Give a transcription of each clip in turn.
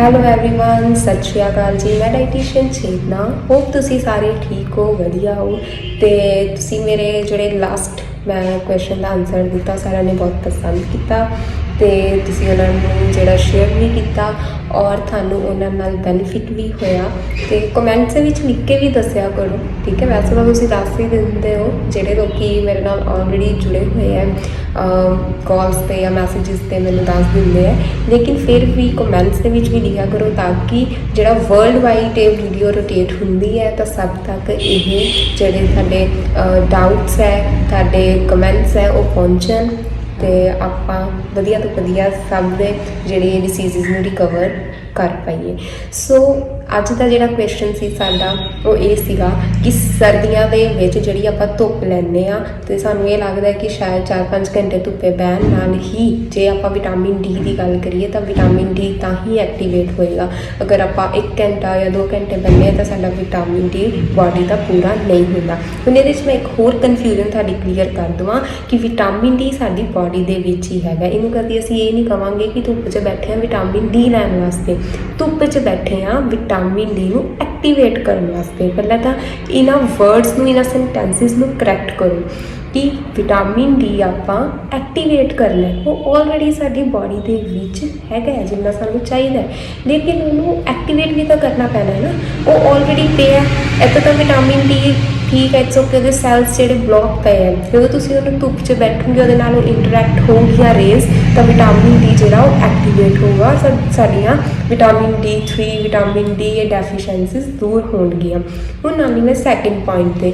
Hello everyone ਸਤਿ ਸ਼੍ਰੀ ਅਕਾਲ ਜੀ ਮੈਂ ਡਾਈਟੀਸ਼ੀਅਨ ਚੇਤਨਾ ਹੋਪ ਤੁਸੀਂ ਸਾਰੇ ਠੀਕ ਹੋ ਵਧੀਆ ਹੋ ਤੇ ਤੁਸੀਂ ਮੇਰੇ ਜਿਹੜੇ ਲਾਸਟ ਮੈਂ ਕੁਐਸਚਨ ਦਾ ਆਨਸਰ ਦਿੱਤਾ ਸਾਰਿਆਂ ਨੇ ਬਹੁਤ ਪਸੰਦ ਕੀਤਾ ਤੇ ਤੁਸੀਂ ਉਹਨਾਂ ਨੂੰ ਜਿਹੜਾ ਸ਼ੇਅਰ ਵੀ ਕੀਤਾ ਔਰ ਤੁਹਾਨੂੰ ਉਹਨਾਂ ਨਾਲ ਬੈਨੀਫਿਟ ਵੀ ਹੋਇਆ ਤੇ ਕਮੈਂਟਸ ਦੇ ਵਿੱਚ ਲਿਖ ਕੇ ਵੀ ਦੱਸਿਆ ਕਰੋ, ਠੀਕ ਹੈ? ਵੈਸੇ ਤਾਂ ਤੁਸੀਂ ਦੱਸ ਹੀ ਦਿੰਦੇ ਹੋ, ਜਿਹੜੇ ਲੋਕੀ ਮੇਰੇ ਨਾਲ ਆਲਰੇਡੀ ਜੁੜੇ ਹੋਏ ਹੈ ਕਾਲਸ ਤੇ ਜਾਂ ਮੈਸੇजेस ਤੇ ਮੈਨੂੰ ਦੱਸ ਦਿੰਦੇ ਆ ਲੇਕਿਨ ਫਿਰ ਵੀ ਕਮੈਂਟਸ ਦੇ ਵਿੱਚ ਵੀ ਲਿਖਿਆ ਕਰੋ ਤਾਂ ਕਿ ਜਿਹੜਾ ਵਰਲਡ ਵਾਈਡ ਇਹ ਵੀਡੀਓ ਰੋਟੇਟ ਹੁੰਦੀ ਹੈ, ਤਾਂ ਸਭ ਤੱਕ ਇਹ ਜਿਹੜੇ ਸਾਡੇ ਡਾਊਟਸ ਹੈ, ਤੁਹਾਡੇ ਕਮੈਂਟਸ ਹੈ, ਉਹ ਪਹੁੰਚਣ। ਤੇ ਆਪਾਂ ਵਧੀਆ ਤੋਂ ਵਧੀਆ ਸਭ ਦੇ ਜਿਹੜੇ ਡਿਸੀਜ਼ਸ ਨੂੰ ਰਿਕਵਰ ਕਰ ਪਾਈਏ। ਸੋ ਅੱਜ ਦਾ ਜਿਹੜਾ ਕੁਐਸਚਨ ਸੀ ਸਾਡਾ, ਉਹ ਇਹ ਸੀਗਾ ਕਿ ਸਰਦੀਆਂ ਦੇ ਵਿੱਚ ਜਿਹੜੀ ਆਪਾਂ ਧੁੱਪ ਲੈਂਦੇ ਆ ਤੇ ਸਾਨੂੰ ਇਹ ਲੱਗਦਾ ਕਿ ਸ਼ਾਇਦ 4-5 ਘੰਟੇ ਧੁੱਪੇ ਬਹਿਣ ਨਾਲ ਹੀ ਜੇ ਆਪਾਂ ਵਿਟਾਮਿਨ ਡੀ ਦੀ ਗੱਲ ਕਰੀਏ, ਤਾਂ ਵਿਟਾਮਿਨ ਡੀ ਤਾਂ ਹੀ ਐਕਟੀਵੇਟ ਹੋਏਗਾ। ਅਗਰ ਆਪਾਂ 1 ਘੰਟਾ ਜਾਂ 2 ਘੰਟੇ ਬੰਨੇ ਤਾਂ ਸਾਡਾ ਵਿਟਾਮਿਨ ਡੀ ਬਾਡੀ ਦਾ ਪੂਰਾ ਨਹੀਂ ਹੁੰਦਾ। ਹੁਣ ਇਹਦੇ ਵਿੱਚ ਮੈਂ ਇੱਕ ਹੋਰ ਕਨਫਿਊਜ਼ਨ ਤੁਹਾਡੀ ਕਲੀਅਰ ਕਰ ਦਵਾਂ ਕਿ ਵਿਟਾਮਿਨ ਡੀ ਸਾਡੀ ਬਾਡੀ ਦੇ ਵਿੱਚ ਹੀ ਹੈਗਾ। ਇਹਨੂੰ ਕਦੀ ਅਸੀਂ ਇਹ ਨਹੀਂ ਕਵਾਂਗੇ ਕਿ ਧੁੱਪ 'ਚ ਬੈਠੇ ਆ ਵਿਟਾਮਿਨ ਡੀ ਲੈਣ ਵਾਸਤੇ। ਧੁੱਪ 'ਚ ਬੈਠੇ ਆ ਵਿਟਾਮਿਨ ਡੀ ਨੂੰ ਐਕਟੀਵੇਟ ਕਰਨ ਵਾਸਤੇ। ਪਹਿਲਾਂ ਤਾਂ ਇਹਨਾਂ ਵਰਡਸ ਨੂੰ, ਇਹਨਾਂ ਸੈਂਟੈਂਸਿਸ ਨੂੰ ਕਰੈਕਟ ਕਰੋ ਕਿ ਵਿਟਾਮਿਨ ਡੀ ਆਪਾਂ ਐਕਟੀਵੇਟ ਕਰਨਾ ਹੈ ਉਹ ਆਲਰੇਡੀ ਸਾਡੀ ਬਾਡੀ ਦੇ ਵਿੱਚ ਹੈਗਾ ਹੈ, ਜਿੰਨਾ ਸਾਨੂੰ ਚਾਹੀਦਾ ਲੇਕਿਨ ਉਹਨੂੰ ਐਕਟੀਵੇਟ ਵੀ ਤਾਂ ਕਰਨਾ ਪੈਣਾ ਹੈ ਨਾ। ਉਹ ਆਲਰੇਡੀ ਪਿਆ ਹੈ। ਇੱਥੇ ਤਾਂ ਵਿਟਾਮਿਨ ਡੀ ਠੀਕ ਹੈ ਇਟਸ ਓਕੇ ਉਹਦੇ ਸੈਲਸ ਜਿਹੜੇ ਬਲੌਕ ਪਏ ਹੈ। ਜਦੋਂ ਤੁਸੀਂ ਉਹਨੂੰ ਧੁੱਪ 'ਚ ਬੈਠੋਗੇ, ਉਹਦੇ ਨਾਲ ਉਹ ਇੰਟਰੈਕਟ ਹੋਊਗੀਆਂ ਰੇਜ਼ ਤਾਂ ਵਿਟਾਮਿਨ ਡੀ ਜਿਹੜਾ ਉਹ ਐਕਟੀਵੇਟ ਹੋਊਗਾ। ਸਾਡੀਆਂ ਵਿਟਾਮਿਨ ਡੀ 3 ਵਿਟਾਮਿਨ ਡੀ ਇਹ ਡੈਫੀਸ਼ੀਐਂਸੀਜ਼ ਦੂਰ ਹੋਣਗੀਆਂ। ਹੁਣ ਆਉਂਦੀ ਮੈਂ ਸੈਕਿੰਡ ਪੁਆਇੰਟ ਤੇ।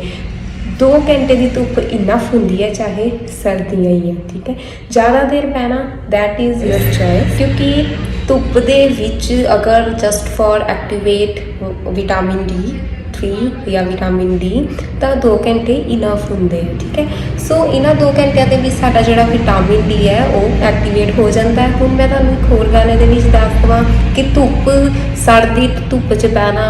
2 ਘੰਟੇ ਦੀ ਧੁੱਪ ਇਨਫ ਹੁੰਦੀ ਹੈ, ਚਾਹੇ ਸਰਦੀਆਂ ਹੀ ਹੈ, ਠੀਕ ਹੈ? ਜ਼ਿਆਦਾ ਦੇਰ ਪੈਣਾ that ਇਜ਼ your choice, ਕਿਉਂਕਿ ਧੁੱਪ ਦੇ ਵਿੱਚ ਅਗਰ just for activate vitamin D 3 ਜਾਂ ਵਿਟਾਮਿਨ ਡੀ ਤਾਂ 2 ਘੰਟੇ ਇਨਫ ਹੁੰਦੇ ਆ, ਠੀਕ ਹੈ? ਸੋ ਇਹਨਾਂ 2 ਘੰਟਿਆਂ ਦੇ ਵਿੱਚ ਸਾਡਾ ਜਿਹੜਾ ਵਿਟਾਮਿਨ ਡੀ ਹੈ, ਉਹ ਐਕਟੀਵੇਟ ਹੋ ਜਾਂਦਾ ਹੈ। ਹੁਣ ਮੈਂ ਤੁਹਾਨੂੰ ਇੱਕ ਹੋਰ ਗੱਲ ਇਹਦੇ ਵਿੱਚ ਦੱਸ ਦਵਾਂ ਕਿ ਧੁੱਪ, ਸਰਦੀ ਧੁੱਪ 'ਚ ਪੈਣਾ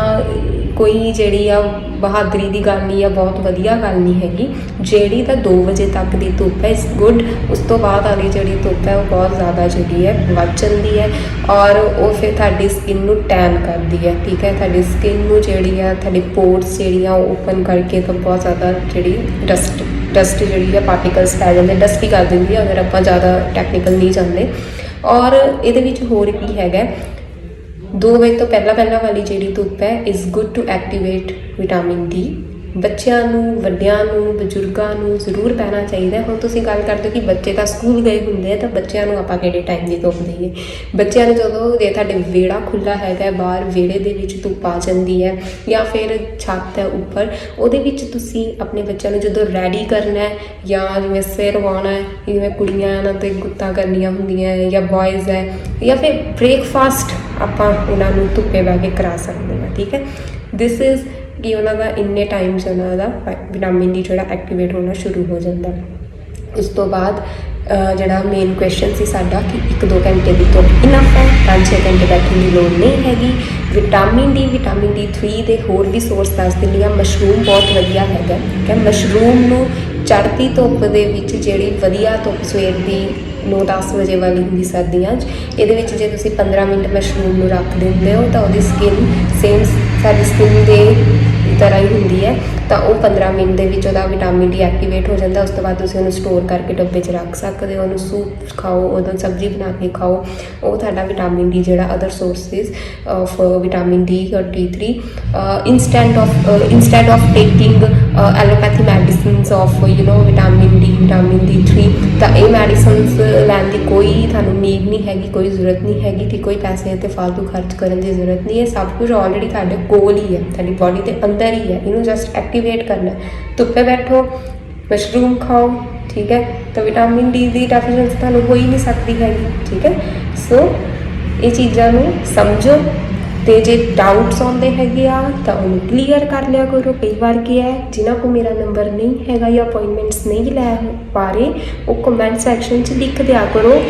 ਕੋਈ ਜਿਹੜੀ ਆ ਬਹਾਦਰੀ ਦੀ ਗੱਲ ਨਹੀਂ ਆ, ਬਹੁਤ ਵਧੀਆ ਗੱਲ ਨਹੀਂ ਹੈਗੀ। ਜਿਹੜੀ ਤਾਂ 2 ਵਜੇ ਤੱਕ ਦੀ ਧੁੱਪ ਹੈ ਇਸ ਗੁੱਡ ਉਸ ਤੋਂ ਬਾਅਦ ਵਾਲੀ ਜਿਹੜੀ ਧੁੱਪ ਹੈ, ਉਹ ਬਹੁਤ ਜ਼ਿਆਦਾ ਜਿਹੜੀ ਹੈ, ਵੱਧ ਜਾਂਦੀ ਹੈ ਔਰ ਉਹ ਫਿਰ ਤੁਹਾਡੀ ਸਕਿਨ ਨੂੰ ਟੈਨ ਕਰਦੀ ਹੈ, ਠੀਕ ਹੈ? ਤੁਹਾਡੀ ਸਕਿਨ ਨੂੰ ਜਿਹੜੀ ਆ, ਤੁਹਾਡੇ ਪੋਰਸ ਜਿਹੜੀਆਂ ਉਹ ਓਪਨ ਕਰਕੇ ਤਾਂ ਬਹੁਤ ਜ਼ਿਆਦਾ ਜਿਹੜੀ ਡਸਟ ਡਸਟ ਜਿਹੜੀ ਆ ਪਾਰਟੀਕਲਸ ਪੈ ਜਾਂਦੇ। ਡਸਟੀ ਕਰ ਦਿੰਦੀ ਹੈ ਅਗਰ ਆਪਾਂ ਜ਼ਿਆਦਾ ਟੈਕਨੀਕਲ ਨਹੀਂ ਜਾਂਦੇ। ਔਰ ਇਹਦੇ ਵਿੱਚ ਹੋਰ ਕੀ ਹੈਗਾ 2 ਵਜੇ ਤੋਂ ਪਹਿਲਾਂ ਪਹਿਲਾਂ ਵਾਲੀ ਜਿਹੜੀ ਧੁੱਪ ਹੈ is good to activate vitamin D ਬੱਚਿਆਂ ਨੂੰ, ਵੱਡਿਆਂ ਨੂੰ, ਬਜ਼ੁਰਗਾਂ ਨੂੰ ਜ਼ਰੂਰ ਪੈਣਾ ਚਾਹੀਦਾ ਹੁਣ ਤੁਸੀਂ ਗੱਲ ਕਰਦੇ ਹੋ ਕਿ ਬੱਚੇ ਤਾਂ ਸਕੂਲ ਗਏ ਹੁੰਦੇ ਆ, ਤਾਂ ਬੱਚਿਆਂ ਨੂੰ ਆਪਾਂ ਕਿਹੜੇ ਟਾਈਮ ਦੀ ਧੁੱਪ ਦੇਈਏ? ਬੱਚਿਆਂ ਨੂੰ ਜਦੋਂ ਜੇ ਤੁਹਾਡੇ ਵਿਹੜਾ ਖੁੱਲਾ ਹੈਗਾ ਬਾਹਰ ਵਿਹੜੇ ਦੇ ਵਿੱਚ ਧੁੱਪ ਆ ਜਾਂਦੀ ਹੈ ਜਾਂ ਫਿਰ ਛੱਤ ਹੈ ਉੱਪਰ, ਉਹਦੇ ਵਿੱਚ ਤੁਸੀਂ ਆਪਣੇ ਬੱਚਿਆਂ ਨੂੰ ਜਦੋਂ ਰੈਡੀ ਕਰਨਾ ਹੈ ਜਾਂ ਜਿਵੇਂ ਸਿਰ ਵਾਉਣਾ ਹੈ, ਜਿਵੇਂ ਕੁੜੀਆਂ ਇਹਨਾਂ ਤੇ ਗੁੱਤਾਂ ਕਰਨੀਆਂ ਹੁੰਦੀਆਂ ਹੈ ਜਾਂ ਬॉयਜ਼ ਹੈ ਜਾਂ ਫਿਰ ਬ੍ਰੇਕਫਾਸਟ ਆਪਾਂ ਉਹਨਾਂ ਨੂੰ ਧੁੱਪੇ ਬਹਿ ਕੇ ਕਰਾ ਸਕਦੇ ਹਾਂ, ਠੀਕ ਹੈ? ਦਿਸ ਇਜ਼ ਕਿ ਉਹਨਾਂ ਦਾ ਇੰਨੇ ਟਾਈਮ 'ਚ ਉਹਨਾਂ ਦਾ ਵਿਟਾਮਿਨ ਡੀ ਜਿਹੜਾ ਐਕਟੀਵੇਟ ਹੋਣਾ ਸ਼ੁਰੂ ਹੋ ਜਾਂਦਾ। ਉਸ ਤੋਂ ਬਾਅਦ ਜਿਹੜਾ ਮੇਨ ਕੁਐਸਚਨ ਸੀ ਸਾਡਾ ਕਿ 1-2 ਘੰਟੇ ਦੀ ਧੁੱਪ ਇਨਫ ਹੈ? 5-6 ਘੰਟੇ ਬੈਠਣ ਦੀ ਲੋੜ ਨਹੀਂ ਹੈਗੀ। ਵਿਟਾਮਿਨ ਡੀ ਵਿਟਾਮਿਨ ਡੀ 3 ਦੇ ਹੋਰ ਵੀ ਸੋਰਸ ਦੱਸ ਦਿੰਦੀ ਆ ਮਸ਼ਰੂਮ ਬਹੁਤ ਵਧੀਆ ਹੈਗਾ, ਠੀਕ ਹੈ? ਮਸ਼ਰੂਮ ਨੂੰ ਚੜ੍ਹਦੀ ਧੁੱਪ ਦੇ ਵਿੱਚ ਜਿਹੜੀ ਵਧੀਆ ਧੁੱਪ ਸਵੇਰ ਦੀ 9-10 ਵਜੇ ਵਾਲੀ ਹੁੰਦੀ ਸਰਦੀਆਂ 'ਚ, ਇਹਦੇ ਵਿੱਚ ਜੇ ਤੁਸੀਂ 15 ਮਿੰਟ ਮਸ਼ਰੂਮ ਨੂੰ ਰੱਖ ਦਿੰਦੇ ਹੋ ਤਾਂ ਉਹਦੀ ਸਕਿਨ ਸੇਮ ਸਾਡੀ ਸਕਿਨ ਦੇ ਤਰ੍ਹਾਂ ਹੀ ਹੁੰਦੀ ਹੈ, ਤਾਂ ਉਹ 15 ਮਿੰਟ ਦੇ ਵਿੱਚ ਉਹਦਾ ਵਿਟਾਮਿਨ ਡੀ ਐਕਟੀਵੇਟ ਹੋ ਜਾਂਦਾ, ਉਸ ਤੋਂ ਬਾਅਦ ਤੁਸੀਂ ਉਹਨੂੰ ਸਟੋਰ ਕਰਕੇ ਡੱਬੇ 'ਚ ਰੱਖ ਸਕਦੇ ਹੋ, ਉਹਨੂੰ ਸੂਪ ਖਾਓ, ਉਹਦਾ ਸਬਜ਼ੀ ਬਣਾ ਕੇ ਖਾਓ। ਉਹ ਤੁਹਾਡਾ ਵਿਟਾਮਿਨ ਡੀ ਜਿਹੜਾ other sources of vitamin D ਔਰ D3 instant of instead of taking allopathy medicines of you know vitamin D vitamin D 3 ਤਾਂ ਇਹ ਮੈਡੀਸਨਸ ਲੈਣ ਦੀ ਕੋਈ ਤੁਹਾਨੂੰ ਨੀਡ ਨਹੀਂ ਹੈਗੀ, ਕੋਈ ਜ਼ਰੂਰਤ ਨਹੀਂ ਹੈਗੀ ਕਿ ਕੋਈ ਪੈਸੇ ਤੇ ਫालतू ਖਰਚ ਕਰਨ ਦੀ ਜ਼ਰੂਰਤ ਨਹੀਂ ਹੈ। ਸਭ ਕੁਝ ਆਲਰੇਡੀ ਤੁਹਾਡੇ ਕੋਲ ਹੀ ਹੈ, ਤੁਹਾਡੀ ਬਾਡੀ ਦੇ ਅੰਦਰ ਹੀ ਹੈ। ਇਹਨੂੰ ਜਸਟ ਐਕਟੀਵੇਟ ਕਰਨਾ ਧੁੱਪੇ ਬੈਠੋ ਮਸ਼ਰੂਮ ਖਾਓ, ਠੀਕ ਹੈ? ਤਾਂ ਵਿਟਾਮਿਨ ਡੀ ਦੀ ਡੈਫੀਸ਼ੀਐਂਸੀ ਤੁਹਾਨੂੰ ਹੋ ਹੀ ਨਹੀਂ ਸਕਦੀ ਹੈਗੀ, ਠੀਕ ਹੈ? ਸੋ ਇਹ ਚੀਜ਼ਾਂ ਨੂੰ ਸਮਝੋ। ਤੇ ਜੇ ਡਾਊਟਸ ਆਉਂਦੇ ਹੈਗੇ ਆ, ਤਾਂ ਉਹਨੂੰ ਕਲੀਅਰ ਕਰ ਲਿਆ ਕਰੋ। ਕਈ ਵਾਰ ਕੀ ਹੈ, ਜਿਨ੍ਹਾਂ ਕੋ ਮੇਰਾ ਨੰਬਰ ਨਹੀਂ ਹੈਗਾ ਜਾਂ ਅਪਾਇੰਟਮੈਂਟਸ ਨਹੀਂ ਲੈ ਪਾ ਰਹੇ, ਉਹ ਕਮੈਂਟ ਸੈਕਸ਼ਨ 'ਚ ਲਿਖ ਦਿਆ ਕਰੋ।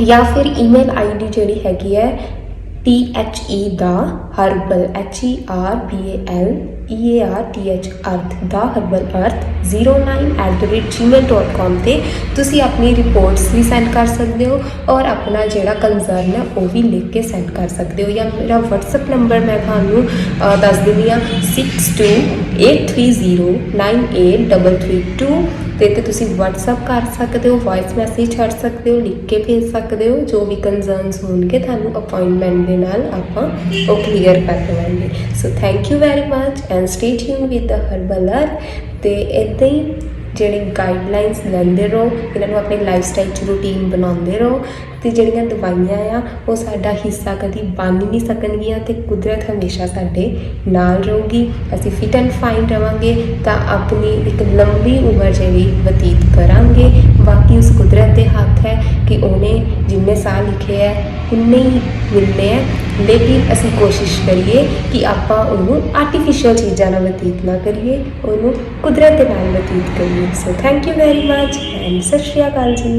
ਜਾਂ ਫਿਰ ਈਮੇਲ ਆਈਡੀ ਜਿਹੜੀ ਹੈਗੀ ਹੈ T H E the herbal H E R B A L E A R T H earth the herbal ਅਰਥ 09@gmail.com ਤੇ ਤੁਸੀਂ ਆਪਣੀ ਰਿਪੋਰਟਸ ਵੀ ਸੈਂਡ ਕਰ ਸਕਦੇ ਹੋ ਔਰ ਆਪਣਾ ਜਿਹੜਾ ਕੰਸਰਨ ਹੈ ਉਹ ਵੀ ਲਿਖ ਕੇ ਸੈਂਡ ਕਰ ਸਕਦੇ ਹੋ ਜਾਂ ਮੇਰਾ WhatsApp ਨੰਬਰ ਮੈਂ ਤੁਹਾਨੂੰ ਦੱਸ ਦਿੰਦੀ ਹਾਂ 6283098332 ਤੇ ਤੇ ਤੁਸੀਂ WhatsApp ਕਰ ਸਕਦੇ ਹੋ ਵੌਇਸ ਮੈਸੇਜ ਛੱਡ ਸਕਦੇ ਹੋ, ਲਿਖ ਕੇ ਭੇਜ ਸਕਦੇ ਹੋ, ਜੋ ਵੀ ਕੰਜ਼ਰਨਸ ਹੋਣਗੇ ਤੁਹਾਨੂੰ ਅਪਾਇੰਟਮੈਂਟ ਦੇ ਨਾਲ ਆਪਾਂ ਉਹ ਕਲੀਅਰ ਕਰ ਦੇਵਾਂਗੇ। So thank you very much and stay tune with the herbal earth ਤੇ ਇਦਾਂ ਹੀ ਜਿਹੜੇ ਗਾਈਡਲਾਈਨਸ ਲੈਂਦੇ ਰਹੋ, ਇਹਨਾਂ ਨੂੰ ਆਪਣੀ ਲਾਈਫ ਸਟਾਈਲ 'ਚ ਰੂਟੀਨ ਬਣਾਉਂਦੇ ਰਹੋ ਤੇ ਜਿਹੜੀਆਂ ਦਵਾਈਆਂ ਆ, ਉਹ ਸਾਡਾ ਹਿੱਸਾ ਕਦੀ ਬਣ ਨਹੀਂ ਸਕਣਗੀਆਂ ਤੇ ਕੁਦਰਤ ਹਮੇਸ਼ਾ ਸਾਡੇ ਨਾਲ ਰਹੂਗੀ। ਅਸੀਂ ਫਿਟ ਐਂਡ ਫਾਈਨ ਰਵਾਂਗੇ ਤਾਂ ਆਪਣੀ ਇੱਕ ਲੰਬੀ ਉਮਰ ਜਿਹੜੀ ਬਤੀਤ ਕਰਾਂਗੇ। ਬਾਕੀ ਉਸ ਕੁਦਰਤ ਦੇ ਹੱਥ ਹੈ ਕਿ ਉਹਨੇ ਜਿੰਨੇ ਸਾਲ ਲਿਖੇ ਹੈ, ਉਨੇ ਹੀ ਮਿਲਨੇ ਹੈ। ਲੇਕਿਨ ਅਸੀਂ ਕੋਸ਼ਿਸ਼ ਕਰੀਏ ਕਿ ਆਪਾਂ ਉਹਨੂੰ ਆਰਟੀਫੀਸ਼ੀਅਲ ਚੀਜ਼ਾਂ ਨਾਲ ਬਤੀਤ ਨਾ ਕਰੀਏ, ਉਹਨੂੰ ਕੁਦਰਤ ਦੇ ਨਾਲ ਬਤੀਤ ਕਰੀਏ। So thank you very much and ਸਤਿ ਸ਼੍ਰੀ ਅਕਾਲ ਜੀ।